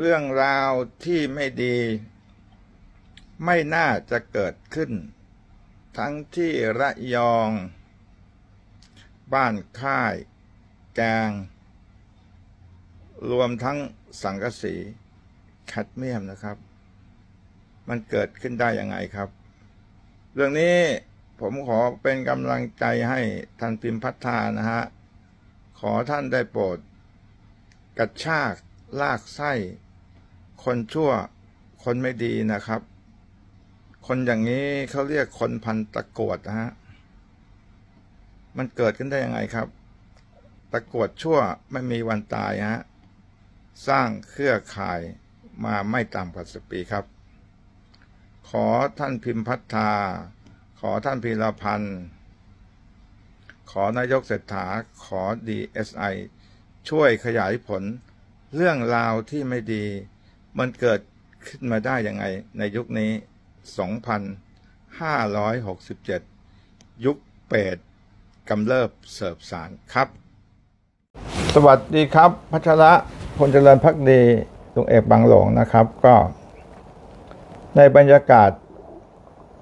เรื่องราวที่ไม่ดี ไม่น่าจะเกิดขึ้น ทั้งที่ระยอง บ้านค่าย แกง รวมทั้งสังกะสีแคดเมียมนะครับ มันเกิดขึ้นได้ยังไงครับ เรื่องนี้ผมขอเป็นกำลังใจให้ท่านพิมพ์พัฒนานะฮะ ขอท่านได้โปรดกระชากลากไส้ คนชั่ว คนไม่ดีนะครับ คนอย่างนี้เขาเรียกคนพันตะกวดนะฮะ มันเกิดขึ้นได้ยังไงครับ ตะกวดชั่วไม่มีวันตายฮะ สร้างเครือข่ายมาไม่ต่ำกว่าสิบปีครับ ขอท่านพิมพ์พัฒนาขอท่านพีรพันธ์ ขอนายกเศรษฐา ขอ DSI ช่วยขยายผลเรื่องราวที่ไม่ดี มันเกิดขึ้นมาได้ยังไง ในยุคนี้ 2567 ยุคเป็ดกำเริบเสิร์ฟสารครับ สวัสดีครับ พัชระพลเจริญพักดีลุงเอกบางหลงนะครับก็ ในบรรยากาศ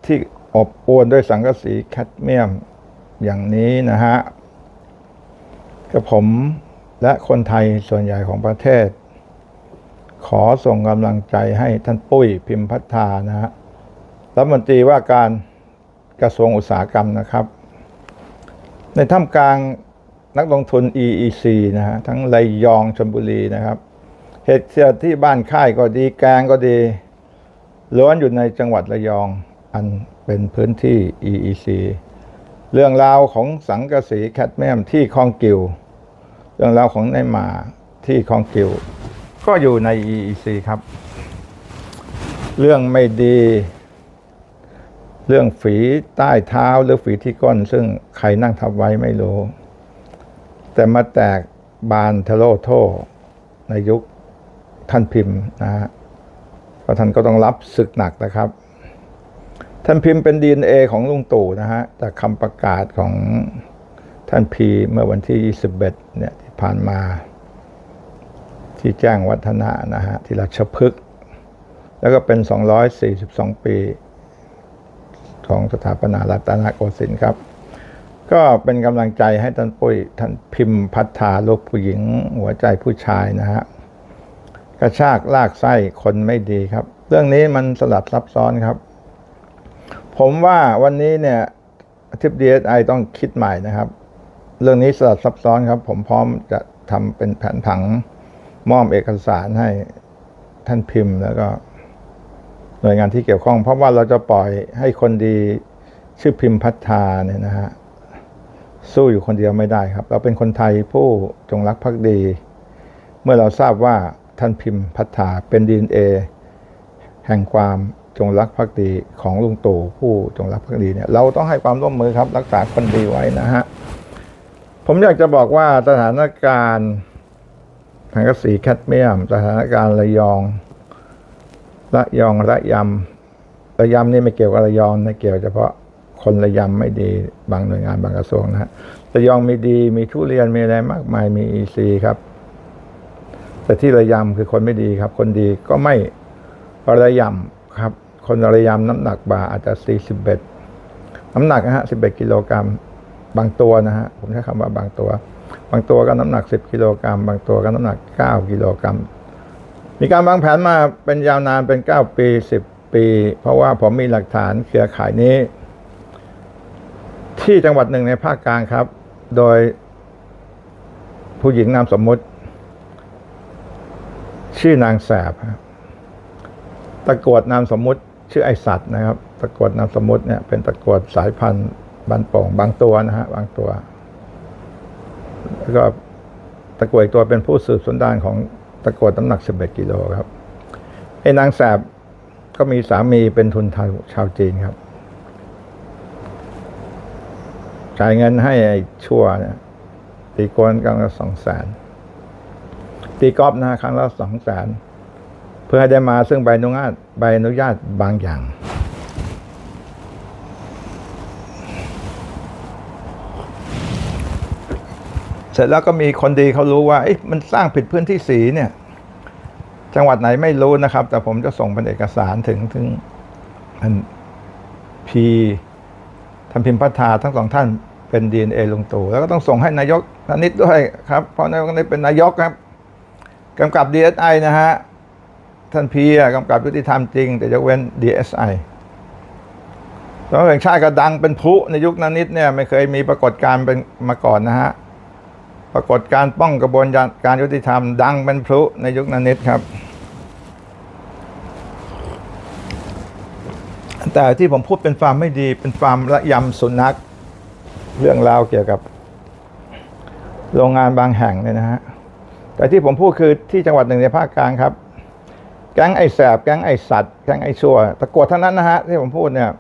ที่อบอวลด้วยสังกะสีแคดเมียมอย่างนี้นะฮะกับผมและคนไทยส่วนใหญ่ของประเทศ ขอส่งกำลังใจให้ท่านปุ้ยพิมพ์พัฒนานะฮะรัฐมนตรีว่าการกระทรวงอุตสาหกรรมนะครับ ในท่ามกลางนักลงทุน EEC นะฮะทั้งระยองชลบุรีนะครับ เหตุเกิดที่บ้านค่ายก็ดีแกงก็ดีล้วนอยู่ในจังหวัดระยองอันเป็นพื้นที่ EEC เรื่องราวของสังกะสีแคดเมียมที่คลองกิว เรื่องราวของในหมาที่คลองกิว ก็อยู่ใน EEC ครับ เรื่องไม่ดี เรื่องฝีใต้เท้าหรือฝีที่ก้น ซึ่งใครนั่งทับไว้ไม่รู้ แต่มาแตกบานทะโลโทในยุคท่านพิมพ์นะฮะเพราะท่านก็ต้องรับศึกหนักนะครับ ท่านพิมพ์เป็น DNA ของลุงตู่นะฮะจากคำประกาศของท่านพีเมื่อวันที่ 21เนี่ยที่ผ่านมา ที่แจ้งวัฒนะนะฮะที่ราชพฤกษ์แล้วก็เป็น 242 ปี ของสถาปนารัตนโกสินทร์ครับ ก็เป็นกำลังใจให้ท่านปุ้ยท่านพิมพ์พัฒนาลูกผู้หญิงหัวใจผู้ชายนะฮะกระชากลากไส้คนไม่ดีครับ เรื่องนี้มันสลับซับซ้อนครับ ผมว่าวันนี้เนี่ยทิปดีเอสไอต้องคิดใหม่นะครับ เรื่องนี้สลับซับซ้อนครับ ผมพร้อมจะทำเป็นแผนผัง มอบเอกสารให้ท่านพิมพ์แล้วก็หน่วยงานที่เกี่ยวข้อง เพราะว่าเราจะปล่อยให้คนดีชื่อพิมพ์พัฒนาเนี่ยนะฮะสู้อยู่คนเดียวไม่ได้ครับ เราเป็นคนไทยผู้จงรักภักดี เมื่อเราทราบว่าท่านพิมพ์พัฒนาเป็นดีเอแห่งความจงรักภักดีของลุงตู่ผู้จงรักภักดีเนี่ยเราต้องให้ความร่วมมือครับ รักษาคนดีไว้นะฮะผมอยากจะบอกว่าสถานการณ์ สังกะสีแคดเมียม สถานการณ์ระยอง ระยองระยำระยำนี่ไม่เกี่ยวกับระยองนะเกี่ยวเฉพาะคนระยำไม่ดีบางหน่วยงานบางกระทรวงนะฮะระยองมีดีมีทุเรียนมีอะไรมากมายมีอีซีครับ แต่ที่ระยำคือคนไม่ดีครับ คนดีก็ไม่ระยำครับ คนระยำน้ำหนักบาอาจจะ41น้ำหนักนะฮะ11กิโลกรัมบางตัวนะฮะผมใช้คำว่าบางตัวางตัวก็น้ำหนัก 10 กิโลกรัม บางตัวก็น้ำหนัก 9 กิโลกรัม มีการวางแผนมาเป็นยาวนานเป็น 9 ปี 10 ปี เพราะว่าผมมีหลักฐานเครือข่ายนี้ ที่จังหวัดหนึ่งในภาคกลางครับ โดยผู้หญิงนามสมมุติ ชื่อนางแสบตะกวดนามสมมุติชื่อไอสัตว์นะครับ ตะกวดนามสมมุติเนี่ยเป็นตะกวดสายพันธุ์บันโป่งบางตัวนะฮะบางตัว แล้วก็ตะกรวดอีกตัวเป็นผู้สืบสวนดานของตะกรวดน้ำหนัก 11 กิโลครับไอ้นางแสบก็มีสามีเป็นทุนชาวจีนครับ จ่ายเงินให้ไอ้ชั่วเนี่ยตีกนครั้งละสองแสนตีกอล์ฟนะครั้งละสองแสนเพื่อให้ได้มาซึ่งใบอนุญาตใบอนุญาตบางอย่าง เสร็จแล้วก็มีคนดีเขารู้ว่ามันสร้างผิดพื้นที่สีเนี่ย จังหวัดไหนไม่รู้นะครับ แต่ผมจะส่งเป็นเอกสารถึงถึงท่านพีท่านพิมพ์พัฒนาทั้งสองท่านเป็น DNA ลุงตู่แล้วก็ต้องส่งให้นายกธนิตด้วยครับ เพราะนายกนิตเป็นนายกครับกำกับ DSI นะฮะท่านพีกำกับยุติธรรมจริง แต่ยกเว้น DSI สำนักงานแห่งชาติก็ดังเป็นพลุในยุคนั้นนิดเนี่ยไม่เคยมีปรากฏการณ์เป็นมาก่อนนะฮะ ปรากฏการป้องกระบวนการยุติธรรมดังเป็นพลุในยุคนันนิดครับ แต่ที่ผมพูดเป็นฟาร์มไม่ดีเป็นฟาร์มระยำสุนัขเรื่องราวเกี่ยวกับ โรงงานบางแห่งเนี่ยนะฮะแต่ที่ผมพูดคือที่จังหวัดหนึ่งในภาคกลางครับ แก๊งไอ้แสบแก๊งไอ้สัตว์แก๊งไอ้ชั่วตะกวดเท่านั้นนะฮะที่ผมพูดเนี่ย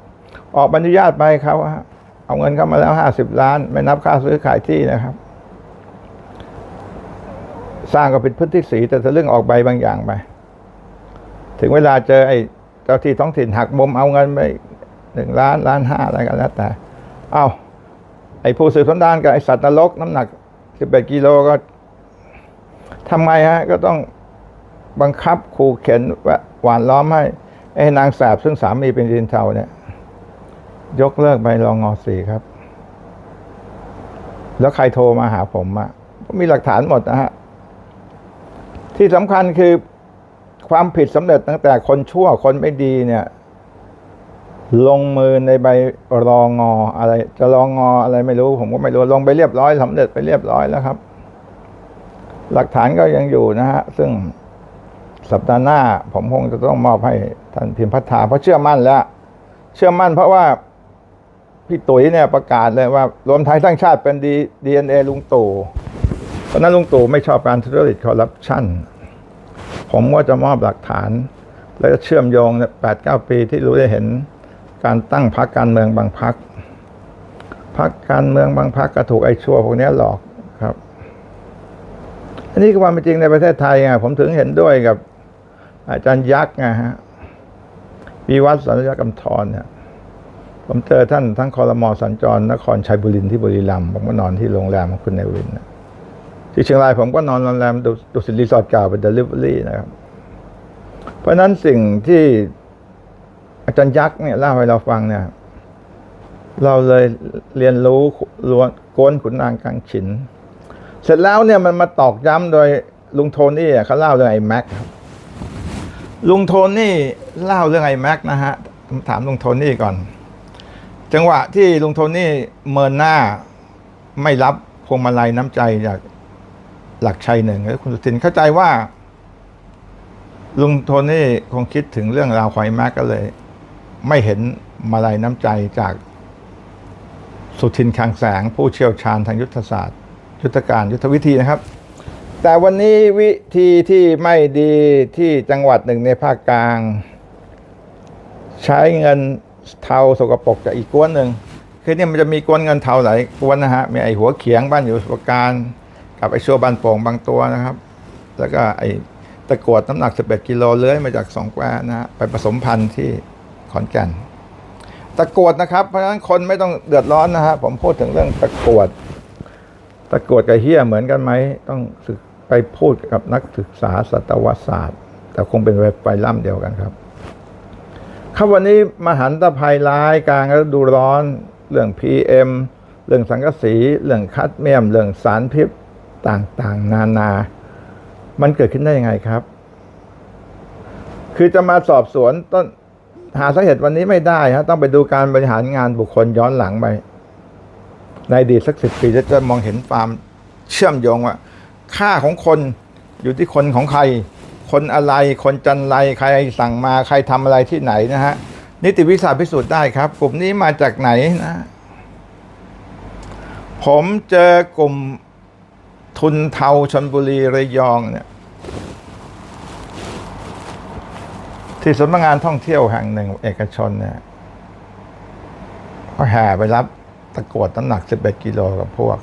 ออกใบอนุญาตไปครับฮะเอาเงินเข้ามาแล้วห้าสิบล้าน ไม่นับค่าซื้อขายที่นะครับ สร้างก็เป็นพื้นที่สีแต่ทะลึ่งออกใบบางอย่างไปถึงเวลาเจอไอ้เจ้าที่ท้องถิ่นหักมุมเอาเงินไปหนึ่งล้านล้านห้าอะไรกันแล้วแต่ เอาไอ้ผู้สืบสวนดานกับไอ้สัตว์นรกน้ำหนักสิบเอ็ดกิโลก็ทำไงฮะ ก็ต้องบังคับขู่เข็นหวานล้อมให้ไอ้นางแสบซึ่งสามีเป็นดินเทาเนี่ย ยกเลิกใบรองงอสี่ครับ แล้วใครโทรมาหาผมอะผมมีหลักฐานหมดนะฮะ ที่สำคัญคือความผิดสำเร็จตั้งแต่คนชั่วคนไม่ดีเนี่ย ลงมือในใบรองงออะไร จะรองงออะไรไม่รู้ ผมก็ไม่รู้ลงไปเรียบร้อยสำเร็จไปเรียบร้อยแล้วครับ หลักฐานก็ยังอยู่นะฮะ ซึ่งสัปดาห์หน้า ผมคงจะต้องมอบให้ท่านพิมพ์พัฒนาเพราะเชื่อมั่นแล้ว เชื่อมั่นเพราะว่าพี่ตุ๋ยเนี่ยประกาศเลยว่ารวมไทยสร้างชาติเป็นดีดีเอ็นเอลุงตู่ ราะนั้นลุงตู่ไม่ชอบการทุจริตคอร์รัปชันผมก็จะมอบหลักฐาน แล้วก็เชื่อมโยงแปดเก้าปีที่รู้ได้เห็นการตั้งพรรคการเมืองบางพรรคพรรคการเมืองบางพรรคก็ถูกไอ้ชั่วพวกนี้หลอกครับ อันนี้คือความเป็นจริงในประเทศไทยไงผมถึงเห็นด้วยกับ อาจารย์ยักษ์ไงฮะวิวัฒน์สัญญกรรมทรเนี่ยผมเจอท่านทั้งคอรมอสัญจรนครชัยบุรีที่บุรีรัมย์ผมก็นอนที่โรงแรมของคุณเนวินนะ ที่เชียงรายผมก็นอนโรงแรมดุสิตรีสอร์ทเก่าเป็นเดลิเวอรี่นะครับ เพราะนั้นสิ่งที่อาจารย์ยักษ์เนี่ยเล่าให้เราฟังเนี่ย เราเลยเรียนรู้ล้วนโกนขุนนางกังฉิน เสร็จแล้วเนี่ยมันมาตอกย้ำโดยลุงโทนี่เขาเล่าเรื่องไอ้แม็กครับลุงโทนี่เล่าเรื่องไอ้แม็กนะฮะผมถามลุงโทนี่ก่อน จังหวะที่ลุงโทนี่เมินหน้าไม่รับพวงมาลัยน้ำใจจาก หลักชัยหนึ่งแล้วคุณสุทินเข้าใจว่า ลุงโทนี่คงคิดถึงเรื่องราวควายแม็กก็เลย ไม่เห็นมาลัยน้ำใจจากสุทินคังแสง ผู้เชี่ยวชาญทางยุทธศาสตร์ ยุทธการยุทธวิธีนะครับ แต่วันนี้วิธีที่ไม่ดีที่จังหวัดหนึ่งในภาคกลาง ใช้เงินเทาสกปรกจากอีกกวนหนึ่งคือเนี่ยมันจะมีกวนเงินเทาหลายกวนนะฮะมีไอหัวเขียงบ้านอยู่สุปราการ กับไอชัวบ้านโป่งบางตัวนะครับ แล้วก็ไอ้ตะกรวดน้ำหนัก 11 กิโลเลื้อยมาจากสองแควนะฮะไปผสมพันธุ์ที่ขอนแก่น ตะกรวดนะครับเพราะฉะนั้นคนไม่ต้องเดือดร้อนนะฮะผมพูดถึงเรื่องตะกรวด ตะกรวดกับเฮียเหมือนกันไหมต้องศึกไปพูดกับนักศึกษาสัตวศาสตร์ แต่คงเป็นไฟล่ำเดียวกันครับครับวันนี้มหันตภัยร้ายกลางฤดูร้อน เรื่อง PM เรื่องสังกะสี เรื่องคัดเมียม เรื่องสารพิษ ต่างๆ นานา มันเกิดขึ้นได้ยังไงครับ คือจะมาสอบสวนต้นหาสาเหตุวันนี้ไม่ได้ฮะต้องไปดูการบริหารงานบุคคลย้อนหลังไป ในดีสักสิบปีจะจะมองเห็นความเชื่อมโยงว่า ค่าของคนอยู่ที่คนของใคร คนอะไร คนจันไร ใครสั่งมาใครทำอะไรที่ไหนนะฮะ นิติวิทยาพิสูจน์ได้ครับ กลุ่มนี้มาจากไหนนะ ผมเจอกลุ่ม ทุนเทาชนบุรีระยองเนี่ยที่สำนักงานท่องเที่ยวแห่งหนึ่งเอกชนเนี่ยก็แห่ไปรับตะกวดน้ำหนัก 11 กิโลกับพวก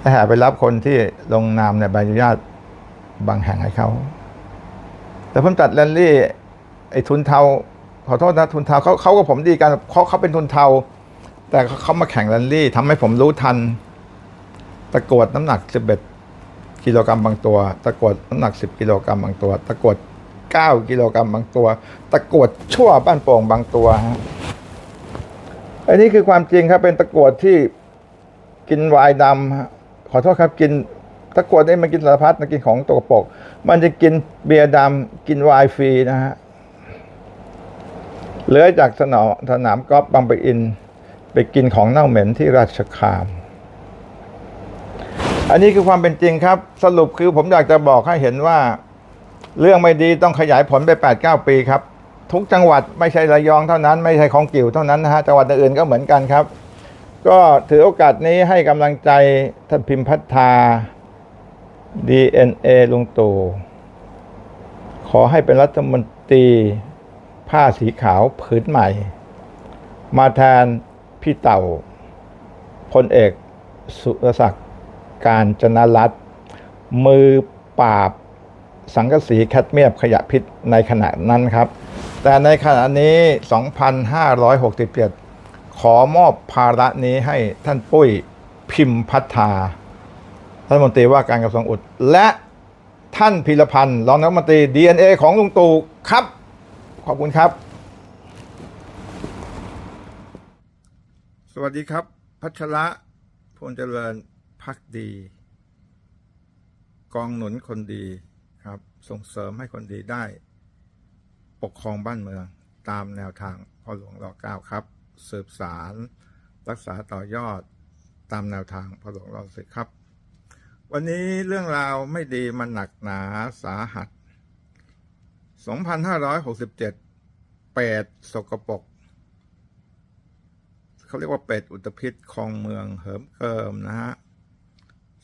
แล้วแห่ไปรับคนที่ลงนามในใบอนุญาตบางแห่งให้เขา แต่ผมจัดแรลลี่ ไอ้ทุนเทา ขอโทษนะทุนเทาเขาเขากับผมดีกันเขาเขาเป็นทุนเทา แต่เขาเขามาแข่งแรลลี่ทำให้ผมรู้ทัน ตะกรวดน้ำหนัก 11 กิโลกรัมบางตัว ตะกรวดน้ำหนัก 10 กิโลกรัมบางตัว ตะกรวด 9 กิโลกรัมบางตัว ตะกรวดชั่วบ้านโป่งบางตัวฮะอันนี้คือความจริงครับเป็นตะกรวดที่กินวน์ดำฮะขอโทษครับกินตะกรวดนี่มันกินสารพัดมันกินของตกปก มันจะกินเบียร์ดำกินวน์ฟรีนะฮะเหลือจากสนามสนามกอล์ฟบางปะอิน ไปกินของเน่าเหม็นที่ราชคาม อันนี้คือความเป็นจริงครับ สรุปคือผมอยากจะบอกให้เห็นว่า เรื่องไม่ดีต้องขยายผลไป 8-9 ปีครับ ทุกจังหวัดไม่ใช่ระยองเท่านั้น ไม่ใช่ของกิ่วเท่านั้นนะฮะจังหวัดอื่นก็เหมือนกันครับ ก็ถือโอกาสนี้ให้กำลังใจท่านพิมพ์พัฒนา DNA ลุงตู่ขอให้เป็นรัฐมนตรีผ้าสีขาวผืนใหม่ มาแทนพี่เต่าพลเอกสุรศักดิ์ การจนรัตมือปราบสังกสีแคดเมียมขยะพิษในขณะนั้นครับ แต่ในขณะนี้ 2567 ขอมอบภาระนี้ให้ท่านปุ้ยพิมพ์พัฒนารัฐมนตรีว่าการกระทรวงอุด และท่านพิรพันธ์รองนายกรัฐมนตรี DNA ของลุงตู่ครับ ขอบคุณครับ สวัสดีครับ พัชระพลเจริญ พักดี กองหนุนคนดีครับ ส่งเสริมให้คนดีได้ ปกครองบ้านเมืองตามแนวทางพ่อหลวงรอเก้าครับ สืบสารรักษาต่อยอดตามแนวทางพ่อหลวงรอสิครับ วันนี้เรื่องราวไม่ดีมันหนักหนาสาหัส 2567 เป็ดสกปรกเขาเรียกว่าเป็ดอุตภิษคลองเมืองเหิมเกิมนะฮะ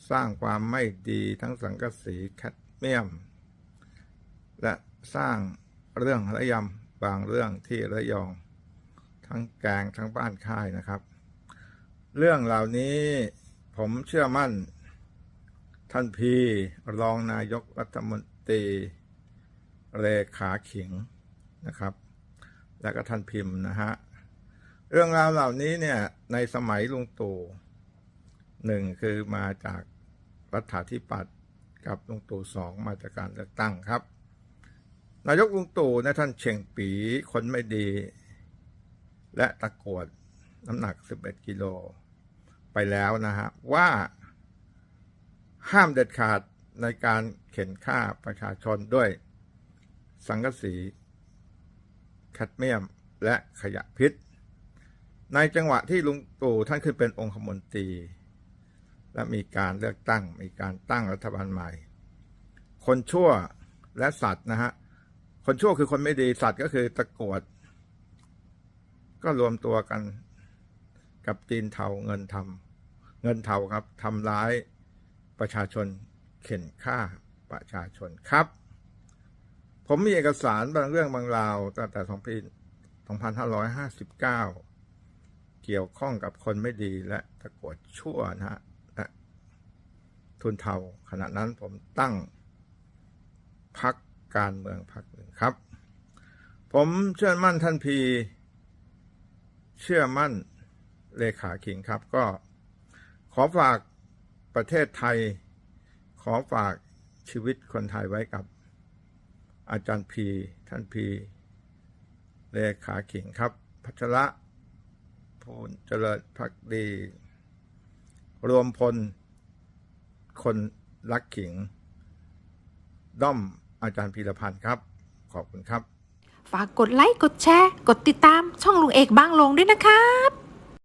สร้างความไม่ดีทั้งสังกะสีแคดเมียม และสร้างเรื่องระยำบางเรื่องที่ระยอง ทั้งแกงทั้งบ้านค่ายนะครับ เรื่องเหล่านี้ผมเชื่อมั่น ท่านพีรองนายกรัฐมนตรีเลขาขิงนะครับ และก็ท่านพิมพ์นะฮะ เรื่องราวเหล่านี้เนี่ยในสมัยลุงตู่หนึ่งคือมาจาก รัฐาธิปัตย์กับลุงตู่สองมาจากการเลือกตั้งครับ นายกลุงตู่นะท่านเชียงปีคนไม่ดี และตะกวดน้ำหนัก 11 กิโล ไปแล้วนะฮะ ว่าห้ามเด็ดขาดในการเข็นฆ่าประชาชนด้วยสังกะสีแคดเมียมและขยะพิษ ในจังหวะที่ลุงตู่ท่านขึ้นเป็นองคมนตรี และมีการเลือกตั้ง มีการตั้งรัฐบาลใหม่ คนชั่วและสัตว์นะฮะ คนชั่วคือคนไม่ดี สัตว์ก็คือตะกวด ก็รวมตัวกันกับจีนเทาเงินทำเงินเทาครับทำร้ายประชาชนเข็นฆ่าประชาชนครับ ผมมีเอกสารบางเรื่องบางราวตั้งแต่2ปี2559 เกี่ยวข้องกับคนไม่ดีและตะกวดชั่วนะฮะ ทุนเทาขณะนั้นผมตั้งพักการเมืองพักหนึ่งครับ ผมเชื่อมั่นท่านพี เชื่อมั่นเลขาขิงครับ ก็ขอฝากประเทศไทย ขอฝากชีวิตคนไทยไว้กับ อาจารย์พี ท่านพีเลขาขิงครับ พัชระพูนเจริญพักดี รวมพล คนรักขิง ด้อมอาจารย์พีรพันธ์ครับ ขอบคุณครับ ฝากกดไลค์ กดแชร์ กดติดตามช่องลุงเอกบ้างลงด้วยนะครับ